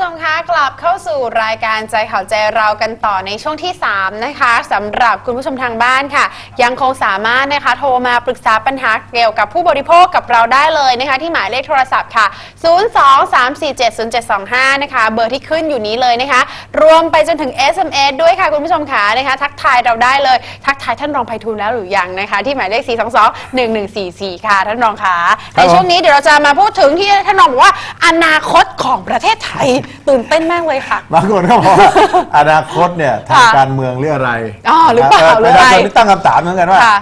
ผู้ชมคะกลับเข้าสู่รายการใจข่าวใจเรากันต่อในช่วงที่ 3 นะคะสำหรับคุณผู้ชมทางบ้านค่ะ ยังคงสามารถนะคะโทรมาปรึกษาปัญหาเกี่ยวกับผู้บริโภคกับเราได้เลยนะคะ ที่หมายเลขโทรศัพท์ค่ะ 023470725 นะคะ เบอร์ที่ขึ้นอยู่นี้เลยนะคะ รวมไปจนถึง SMS ด้วยค่ะคุณผู้ชมค่ะนะคะ ทักทายเราได้เลย ทักทายท่านรองไพฑูรย์แล้วหรือยังนะคะ ที่หมายเลข 422-1144 ค่ะ ท่านรองค่ะครัในบผมช่วงนี้เดี๋ยวเราจะมาพูดถึงที่ท่านรองบอกว่าอนาคตของประเทศไทยตื่นเต้นมากเลยค่ะ บางคนก็บอกว่าอนาคตเนี่ยทางค่ะการเมืองหรืออะไรอ๋อหรือเปล่านะหรือประอะไรชาชนที่ตั้งคำถามเหมือนกันว่า ค่ะ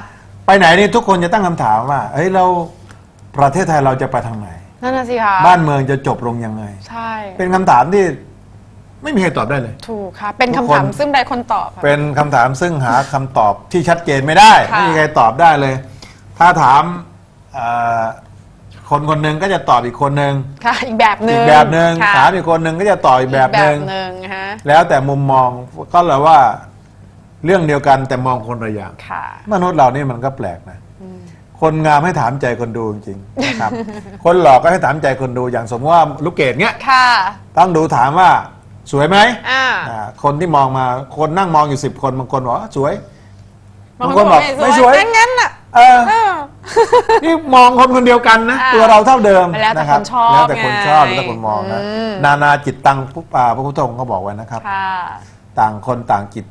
ไปไหนนี่ทุกคนจะตั้งคำถามว่าเฮ้ยเราประเทศไทยเราจะไปทางไหน นั่นน่ะสิคะบ้านเมืองจะจบลงยังไง ใช่ เป็นคำถามที่ไม่มีใครตอบได้เลย ถูกค่ะ เป็นทุคำกคนถามซึ่งใดคนตอบค่ะเป็นคำถามซึ่งหาคำตอบที่ชัดเจนไม่ได้ ค่ะ ไม่มีใครตอบได้เลย ถ้าถามเอ่อ คนคนหนึ่งก็จะตอบอีกคนหนึ่งค่ะ อีกแบบหนึ่อีงกแบบหนึ่งค่ะถามอีกคนหนึ่งก็จะตอบอีกแบบหนึ่งอีกแบบหนึ่งนะคะแล้วแต่มุมมองก็เลยว่า เรื่องเดียวกันแต่มองคนละอย่างค่ะ มนุษย์เรานี่มันก็แปลกนะคนงามให้ถามใจคนดูจริงๆนะครับ คนหลอกก็ให้ถามใจคนดูอย่างสมมติว่าลูกเกดเงี้ย ค่ะ ต้องดูถามว่าสวยไหมอ่า อ่าคนที่มองมาคนนั่งมองอยู่สิบคนบางคนบอกว่าสวย บางบางคคนนบบออกกไม่ไม่สสววยยงั้นๆน่ะ เออเออ นี่มองคนคนเดียวกันนะ อ่าตัวเราเท่าเดิมแล้วแต่นะครัคนชอบแล้วแต่คนชอบไงแล้วแต่คนมองนะอืม นานาจิตตังพุอ่าพระพุทธองค์ก็บอกไว้นะครับ ค่ะ ต่างคนต่างจิต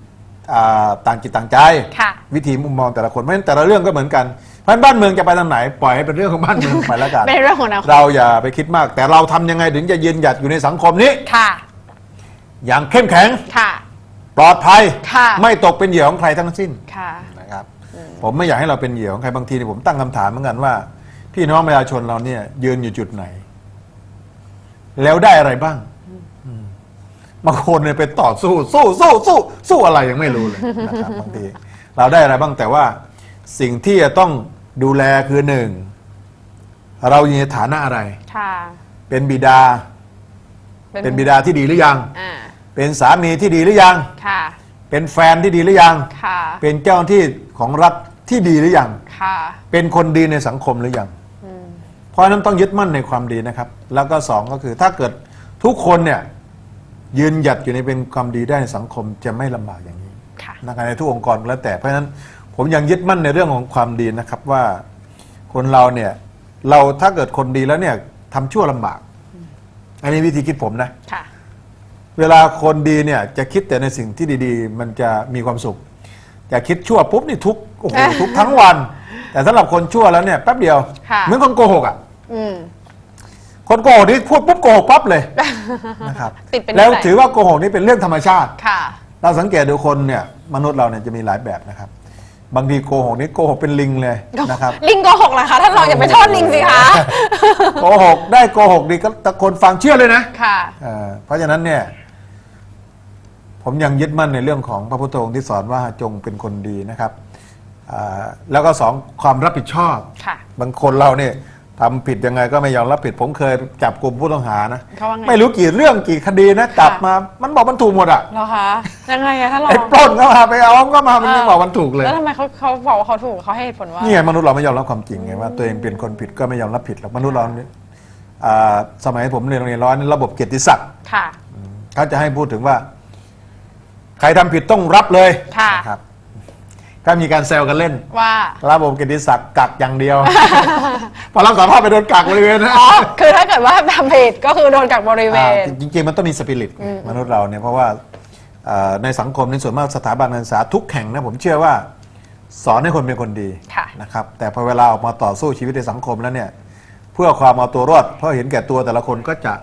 อ่าต่างจิตต่างใจ ค่ะวิธีมุมมองแต่ละคนเพราะฉะนั้นแต่ละเรื่องก็เหมือนกันเพราะฉะนั้นบ้านเมืองจะไปทางไหนปล่อยให้เป็นเรื่องของบ้านเมืองไปแล้วกัน เป็นเรื่องของอนาคต เราอย่าไปคิดมาก แต่เราทำยังไงถึงจะยืนหยัดอยู่ในสังคมนี้ ค่ะ อย่างเข้มแข็งค่ะ ปลอดภัย ค่ะ ไม่ตกเป็นเหยื่อของใครทั้งสิ้น ค่ะนะครับ ผมไม่อยากให้เราเป็นเหยื่อของใครบางทีเนี่ยผมตั้งคำถามเหมือนกันว่า พี่น้องประชาชนเราเนี่ย ยืนอยู่จุดไหน แล้วได้อะไรบ้างอืมบางคนเนี่ยไปต่อสู้ สู้สู้สู้สู้อะไรยังไม่รู้เลยนะครับบางทีเราได้อะไรบ้างแต่ว่าสิ่งที่จะต้องดูแลคือหนึ่งเราอยู่ในฐานะอะไรค่ะเป็นบิดา เป็นบิดาที่ดีหรือยังอ่าเป็นสามีที่ดีหรือยังค่ะ เป็นแฟนที่ดีหรือยัง ค่ะ เป็นเจ้าหน้าที่ของรัฐที่ดีหรือยัง ค่ะ เป็นคนดีในสังคมหรือยังเพราะฉะนั้นต้องยึดมั่นในความดีนะครับ แล้วก็สองก็คือถ้าเกิดทุกคนเนี่ยยืนหยัดอยู่ในเป็นความดีได้ในสังคมจะไม่ลำบากอย่างนี้ค่ะ นะครับในทุกองค์กรก็แล้วแต่เพราะฉะนั้นผมยังยึดมั่นในเรื่องของความดีนะครับว่าคนเราเนี่ยเราถ้าเกิดคนดีแล้วเนี่ยทำชั่วลำบาก อันนี้วิธีคิดผมนะ ค่ะ เวลาคนดีเนี่ยจะคิดแต่ในสิ่งที่ดีๆ มันจะมีความสุขจะคิดชั่วปุ๊บนี่ทุกข์โอ้โหทุกข์ทั้งวัน แต่สำหรับคนชั่วแล้วเนี่ยแป๊บเดียว ค่ะ เหมือนคนโกหกอะ อืม คนโกหกนี่พูดปุ๊บโกหกปั๊บเลยนะครับติดเป็นนิสัย แล้วถือว่าโกหกนี่เป็นเรื่องธรรมชาติ ค่ะ เราสังเกตดูคนเนี่ยมนุษย์เราเนี่ยจะมีหลายแบบนะครับ บางทีโกหกนี่โกหกเป็นลิงเลยนะครับ ลิงโกหกเหรอคะท่านรองอย่าไปโทษลิงสิคะโกหกได้โกหกดีก็แต่คนฟังเชื่อเลยนะค่ะ เอ่อเพราะฉะนั้นเนี่ย ผมยังยึดมั่นในเรื่องของพระพุทธองค์ที่สอนว่าจงเป็นคนดีนะครับอ่าแล้วก็สองความรับผิดชอบค่ะบางคนเราเนี่ยทำผิดยังไงก็ไม่ยอมรับผิด ผมเคยจับกลุ่มผู้ต้องหานะเขาว่าไงไม่รู้กี่เรื่องกี่คดีนะจับมา มันบอกมันถูกหมดอะเหรอคะยังไงอะท่านรองไอ้ปล้นก็มาไปเอาก็มามันไม่บอกมันถูกเลยแล้วทำไมเขาเขาบอกว่าเขาถูกเขาให้เหตุผลว่านี่ไงมนุษย์เราไม่ยอมรับความจริงไงว่าตัวเองเป็นคนผิดก็ไม่ยอมรับผิดหรอกมนุษย์เราเนี่ยอ่าสมัยผมเรียนโรงเรียนร้อยนี่ระบบเกียรติศักดิ์ค่ะเขาจะให้พูดถึงว่า ใครทำผิดต้องรับเลยค่ะนะครับก็มีการแซวกันเล่นว่า ระบบเกียรติศักดิ์กักอย่างเดียว พอรับสารภาพไปโดนกักบริเวณนะ อ๋อ คือถ้าเกิดว่าทำผิดก็คือโดนกักบริเวอ่าณจริงๆ มันต้องมีสปิริตมนุษย์เราเนี่ยเพราะว่าเอ่อในสังคมในส่วนมากสถาบันการศึกษาทุกแห่งนะผมเชื่อว่า สอนให้คนเป็นคนดีค่ะ นะครับแต่พอเวลาออกมาต่อสู้ชีวิตในสังคมแล้วเนี่ยเพื่อความเอาตัวรอดเพราะเห็นแก่ตัวแต่ละคนก็จะ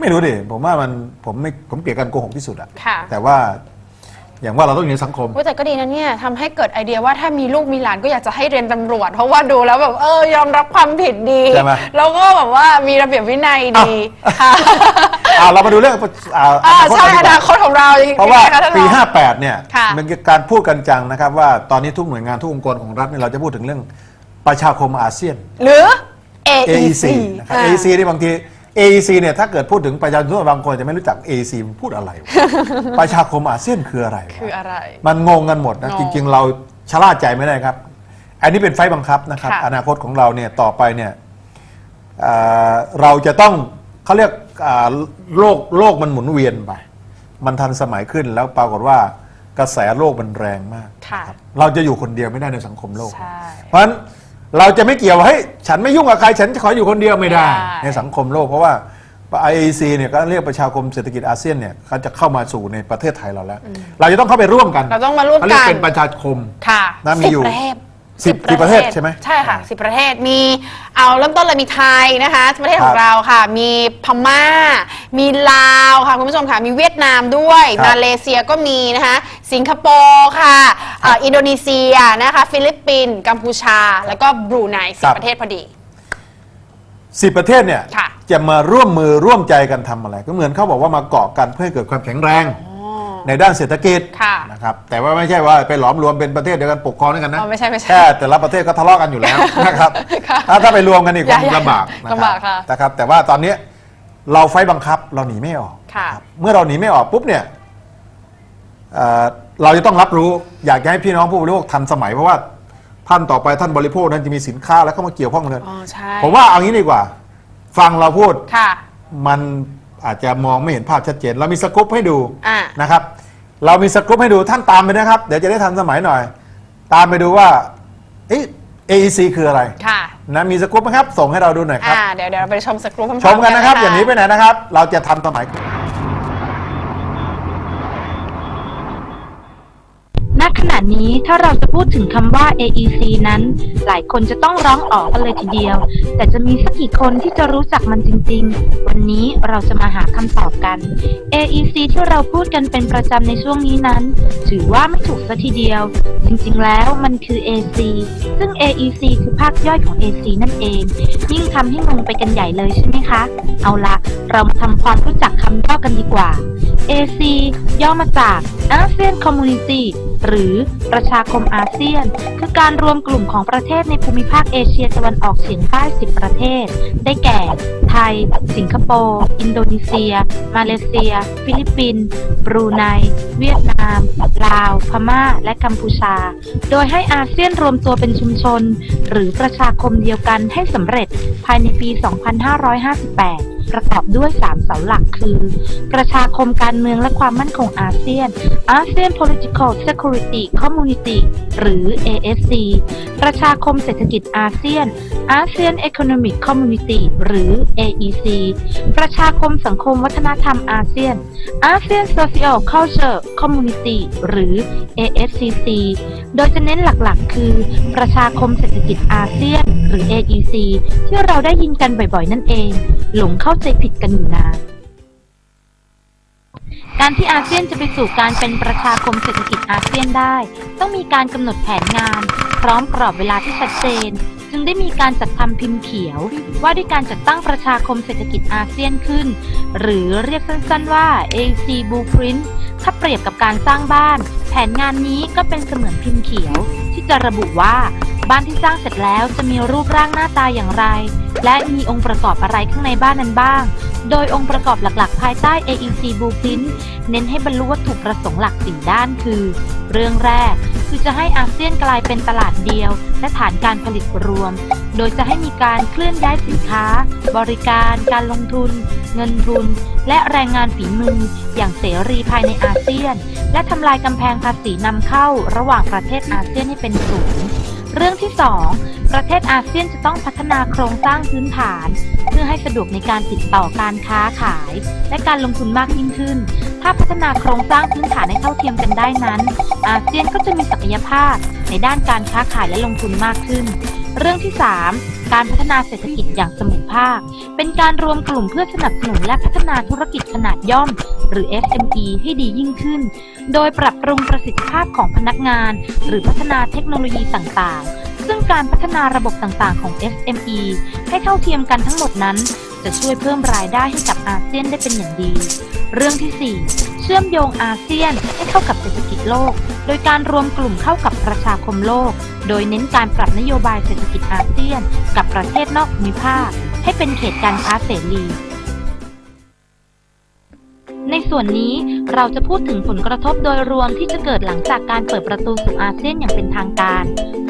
ไม่รู้ดิผมว่ามันผมไม่ผมเกลียดการโกหกที่สุดอะค่ะ แต่ว่าอย่างว่าเราต้องอยู่ในสังคม ว่าแต่ก็ดีนะเนี่ยทำให้เกิดไอเดียว่าถ้ามีลูกมีหลานก็อยากจะให้เรียนตำรวจ เพราะว่าดูแล้วแบบเออยอมรับความผิดดี ใช่ไหม แล้วก็แบบว่ามีระเบียบวินัยดีค่ะอ่าเรามาดูเรื่องอ่าอ่าอนาคตใช่กันดีอกนาคตของเราเพราะว่ายังไงคท่นปี อง 58 เนี่ยค่ะ มันคือการพูดกันจังนะครับ ว่าตอนนี้ทุกหน่วยงานทุกองค์กรของรัฐเนี่ยเราจะพูดถึงเรื่องประชาคมอาเซียน หรือ AEC AEC นะครับ อ่า AEC นี่บางที AEC เนี่ยถ้าเกิดพูดถึงประชาชนทั่วไปบางคนจะไม่รู้จัก AEC มันพูดอะไรวะ ประชาคมอาเซียนคืออะไรวะคืออะไร มันงงกันหมดนะงงจริง ๆ เราชะล่าใจไม่ได้ครับ อันนี้เป็นไฟล์บังคับนะครับ ค่ะ อนาคตของเราเนี่ยต่อไปเนี่ยเอ่อเราจะต้องเขาเรียกอ่าโลกโลกมันหมุนเวียนไป มันทันสมัยขึ้นแล้วปรากฏว่ากระแสโลกมันแรงมาก ค่ะ เราจะอยู่คนเดียวไม่ได้ในสังคมโลก ใช่ เพราะฉะนั้น เราจะไม่เกี่ยวว่าเฮ้ยฉันไม่ยุ่งกับใครฉันจะขออยู่คนเดียวไม่ได้ ไม่ได้ ในสังคมโลกเพราะว่า IAC เนี่ยก็เรียกประชาคมเศรษฐกิจอาเซียนเนี่ยเขาจะเข้ามาสู่ในประเทศไทยเราแล้ว เราจะต้องเข้าไปร่วมกันเราต้องมาร่วมเขาเรียกักนเป็นประชาคมค่ะนะมีสิบอยู่ ประเทศ สิบสิบประเทศใช่ไหมใช่ค่ะอ่าสิบประเทศมีเอาเริ่มต้นเลยมีไทยนะคะประเทศขอครังบเราค่ะ มีพม่า มีลาวค่ะคุณผู้ชมค่ะมีเวียดนามด้วยครับมาเลเซียก็มีนะคะสิงคโปร์ค่ะเอ่ออินโดนีเซียนะคะ ฟิลิปปินส์กัมพูชา แล้วก็บรูไนสิบประเทศพอดีสิบประเทศเนี่ยค่ะจะมาร่วมมือร่วมใจกันทำอะไร ก็เหมือนเขาบอกว่ามาเกาะกันเพื่อให้เกิดความแข็งแรง ในด้านเศรษฐกิจค่ะนะครับแต่ว่าไม่ใช่ว่าไปหลอมรวมเป็นประเทศเดียวกันปกครองด้วยกันนะอ๋อไม่ใช่ไม่ใช่แค่แต่ละประเทศก็ทะเลาะกันอยู่แล้วนะครับค่ะถ้าถ้าไปรวมกันอีกคอย่างอย่าลำบากนะลำบากค่ะ นะครับแต่ว่าตอนนี้เราไฟบังคับเราหนีไม่ออก ค่ะครับเมื่อเราหนีไม่ออกปุ๊บเนี่ยเอ่อเราจะต้องรับรู้อยากจะให้พี่น้องผู้บริโภคทันสมัยเพราะว่าท่านต่อไปท่านบริโภคนั้นจะมีสินค้าแล้วเข้ามาเกี่ยวข้องกันอ๋อใช่ผมว่าเอางี้ดีกว่า ฟังเราพูดค่ะ มัน อาจจะมองไม่เห็นภาพชัดเจน เรามีสกู๊ปให้ดูอ่านะครับ เรามีสกู๊ปให้ดูท่านตามไปนะครับ เดี๋ยวจะได้ทันสมัยหน่อย ตามไปดูว่าเอ๊ะ AEC คืออะไรค่ะนะมีสกู๊ปไหมครับ ส่งให้เราดูหน่อยครับ อ่าเดี๋ยวเดี๋ยวเราไปชมสกรูปพร้อมๆชมกันนะครับะอย่างนี้ไปไหนนะครับ เราจะทันสมัย ขณะนี้ถ้าเราจะพูดถึงคำว่า AEC นั้น หลายคนจะต้องร้องออกกันเลยทีเดียว แต่จะมีสักกี่คนที่จะรู้จักมันจริง ๆ วันนี้เราจะมาหาคำตอบกัน AEC ที่เราพูดกันเป็นประจำในช่วงนี้นั้น ถือว่าไม่ถูกซะทีเดียว จริงๆ แล้วมันคือ AC ซึ่ง AEC คือภาคย่อยของ AC นั่นเอง ยิ่งทำให้งงไปกันใหญ่เลยใช่ไหมคะ เอาละเรามาทำความรู้จักคำย่อกันดีกว่า AC ย่อมาจาก ASEAN Community หรือประชาคมอาเซียน คือการรวมกลุ่มของประเทศในภูมิภาคเอเชียตะวันออกเฉียงใต้ 10 ประเทศ ได้แก่ ไทย สิงคโปร์ อินโดนีเซีย มาเลเซีย ฟิลิปปินส์ บรูไน เวียดนาม ลาว พม่า และกัมพูชา โดยให้อาเซียนรวมตัวเป็นชุมชน หรือประชาคมเดียวกันให้สำเร็จภายในปี 2558 ประกอบด้วย 3 เสาหลักคือ ประชาคมการเมืองและความมั่นคงอาเซียน ASEAN Political Security Community หรือ ASC ประชาคมเศรษฐกิจอาเซียน ASEAN Economic Community หรือ AEC ประชาคมสังคมวัฒนธรรมอาเซียน ASEAN Social Culture Community หรือ ASCC โดยจะเน้นหลักๆ คือ ประชาคมเศรษฐกิจอาเซียน หรือ AEC ที่เราได้ยินกันบ่อยๆ นั่นเอง หลงเข้าใจผิดกันอยู่นาน การที่อาเซียนจะไปสู่การเป็นประชาคมเศรษฐกิจอาเซียนได้ ต้องมีการกำหนดแผนงาน พร้อมกรอบเวลาที่ชัดเจน จึงได้มีการจัดทำพิมพ์เขียว ว่าด้วยการจัดตั้งประชาคมเศรษฐกิจอาเซียนขึ้น หรือเรียกสั้นๆว่า AC Blueprint ถ้าเปรียบกับการสร้างบ้าน แผนงานนี้ก็เป็นเสมือนพิมพ์เขียว ที่จะระบุว่า บ้านที่สร้างเสร็จแล้วจะมีรูปร่างหน้าตาอย่างไร และมีองค์ประกอบอะไรข้างในบ้านนั้นบ้าง โดยองค์ประกอบหลักๆ ภายใต้ AEC Blueprint เน้นให้บรรลุวัตถุประสงค์หลักสี่ด้านคือ เรื่องแรกคือจะให้อาเซียนกลายเป็นตลาดเดียว และฐานการผลิตรวม โดยจะให้มีการเคลื่อนย้ายสินค้า บริการ การลงทุน เงินทุน และแรงงานฝีมือ อย่างเสรีภายในอาเซียน และทำลายกำแพงภาษีนำเข้าระหว่างประเทศอาเซียนให้เป็นศูนย์ เรื่องที่ 2 ประเทศอาเซียนจะต้องพัฒนาโครงสร้างพื้นฐาน เพื่อให้สะดวกในการติดต่อการค้าขาย และการลงทุนมากยิ่งขึ้น ถ้าพัฒนาโครงสร้างพื้นฐานให้เท่าเทียมกันได้นั้น อาเซียนก็จะมีศักยภาพในด้านการค้าขายและลงทุนมากขึ้น เรื่องที่ 3 การพัฒนาเศรษฐกิจอย่างสมุทภาค เป็นการรวมกลุ่มเพื่อสนับสนุนและพัฒนาธุรกิจขนาดย่อม หรือ SME ให้ดียิ่งขึ้น โดยปรับปรุงประสิทธิภาพของพนักงาน หรือพัฒนาเทคโนโลยีต่างๆ ซึ่งการพัฒนาระบบต่างๆ ของ SME ให้เท่าเทียมกันทั้งหมดนั้น จะช่วยเพิ่มรายได้ให้กับอาเซียนได้เป็นอย่างดี เรื่องที่ 4 เชื่อมโยงอาเซียนให้เข้ากับเศรษฐกิจโลก โดยการรวมกลุ่มเข้ากับประชาคมโลก โดยเน้นการปรับนโยบายเศรษฐกิจอาเซียน กับประเทศนอกภูมิภาค ให้เป็นเขตการค้าเสรี ในส่วนนี้เราจะพูดถึงผลกระทบโดยรวมที่จะเกิดหลังจากการเปิดประตูสู่อาเซียนอย่างเป็นทางการ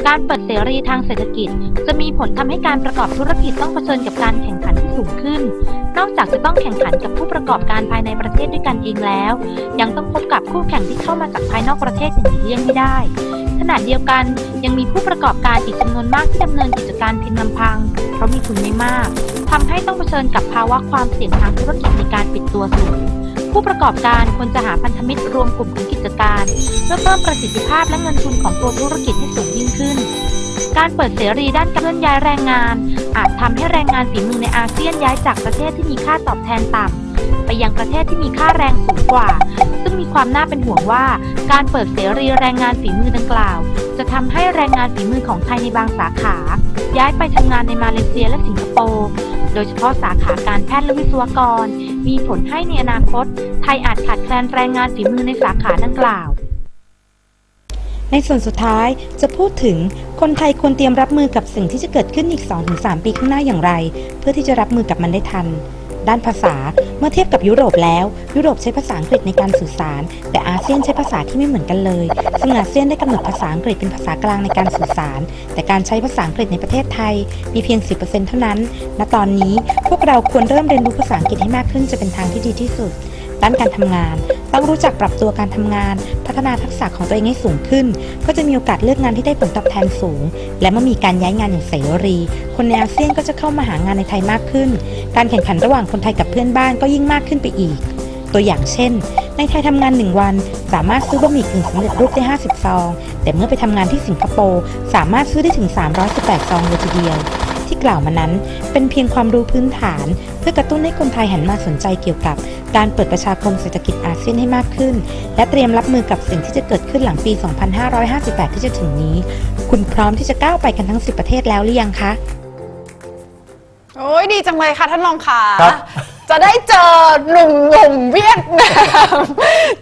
การเปิดเสรีทางเศรษฐกิจ จะมีผลทำให้การประกอบธุรกิจต้องเผชิญกับการแข่งขันที่สูงขึ้น นอกจากจะต้องแข่งขันกับผู้ประกอบการภายในประเทศด้วยกันเองแล้ว ยังต้องพบกับคู่แข่งที่เข้ามาจากภายนอกประเทศอย่างหลีกเลี่ยงไม่ได้ขณะเดียวกันยังมีผู้ประกอบการอีกจำนวนมากที่ดำเนินกิจการเพียงลำพัง เพราะมีทุนไม่มากทำให้ต้องเผชิญกับภาวะความเสี่ยงทางธุรกิจในการปิดตัวสูง ผู้ประกอบการควรจะหาพันธมิตรรวมกลุ่มของกิจการ เพื่อเพิ่มประสิทธิภาพและเงินทุนของตัวธุรกิจให้สูงยิ่งขึ้น การเปิดเสรีด้านการเคลื่อนย้ายแรงงาน อาจทำให้แรงงานฝีมือในอาเซียนย้ายจากประเทศที่มีค่าตอบแทนต่ำไปยังประเทศที่มีค่าแรงสูงกว่า ซึ่งมีความน่าเป็นห่วงว่า การเปิดเสรีแรงงานฝีมือดังกล่าว จะทำให้แรงงานฝีมือของไทยในบางสาขา ย้ายไปทำงานในมาเลเซียและสิงคโปร์ โดยเฉพาะสาขาการแพทย์และวิศวกร มีผลให้ในอนาคต ไทยอาจขาดแคลนแรงงานฝีมือในสาขาดังกล่าว ในส่วนสุดท้ายจะพูดถึงคนไทยควรเตรียมรับมือกับสิ่งที่จะเกิดขึ้นอีก 2-3 ปีข้างหน้าอย่างไร เพื่อที่จะรับมือกับมันได้ทัน ด้านภาษา เมื่อเทียบกับยุโรปแล้ว ยุโรปใช้ภาษาอังกฤษในการสื่อสาร แต่อาเซียนใช้ภาษาที่ไม่เหมือนกันเลยซึ่งอาเซียนได้กำหนดภาษาอังกฤษเป็นภาษากลางในการสื่อสาร แต่การใช้ภาษาอังกฤษในประเทศไทย มีเพียง 10%เท่านั้น ณ ตอนนี้พวกเราควรเริ่มเรียนรู้ภาษาอังกฤษให้มากขึ้นจะเป็นทางที่ดีที่สุด ด้านการทำงาน ต้องรู้จักปรับตัวการทำงาน พัฒนาทักษะของตัวเองให้สูงขึ้น ก็จะมีโอกาสเลือกงานที่ได้ผลตอบแทนสูง และเมื่อมีการย้ายงานอย่างเสรี คนในอาเซียนก็จะเข้ามาหางานในไทยมากขึ้น การแข่งขันระหว่างคนไทยกับเพื่อนบ้านก็ยิ่งมากขึ้นไปอีก ตัวอย่างเช่น ในไทยทำงาน 1 วัน สามารถซื้อบะหมี่กึ่งสำเร็จรูปได้ 50 ซอง แต่เมื่อไปทำงานที่สิงคโปร์สามารถซื้อได้ถึง 318 ซองเลยทีเดียว กล่าวมานั้น เป็นเพียงความรู้พื้นฐาน เพื่อกระตุ้นให้คนไทยหันมาสนใจเกี่ยวกับ การเปิดประชาคมเศรษฐกิจอาเซียนให้มากขึ้น และเตรียมรับมือกับสิ่งที่จะเกิดขึ้นหลังปี 2558 ที่จะถึงนี้ คุณพร้อมที่จะก้าวไปกันทั้ง 10 ประเทศแล้วหรือยังคะโอ้ยดีจังเลยค่ะท่านรองค่ะครับ จะได้เจอหนุ่มหนุ่มๆเวียดนาม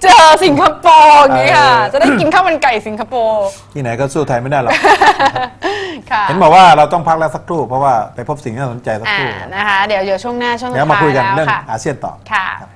เจอสิงคโปร์อย่างนี้ค่ะจะได้กินข้าวมันไก่สิงคโปร์ ที่ไหนก็สู้ไทยไม่ได้หรอก ค่ะ เห็นบอกว่าเราต้องพักแล้วสักครู่เพราะว่าไปพบสิ่งที่น่าสนใจสักอ่าครู่นะคะ เดี๋ยวเดี๋ยวช่วงหน้าช่วงสุเดี๋ยวดมาท้ายคุยกันแล้วเรื่องค่ะอาเซียนต่อ ค่ะครับ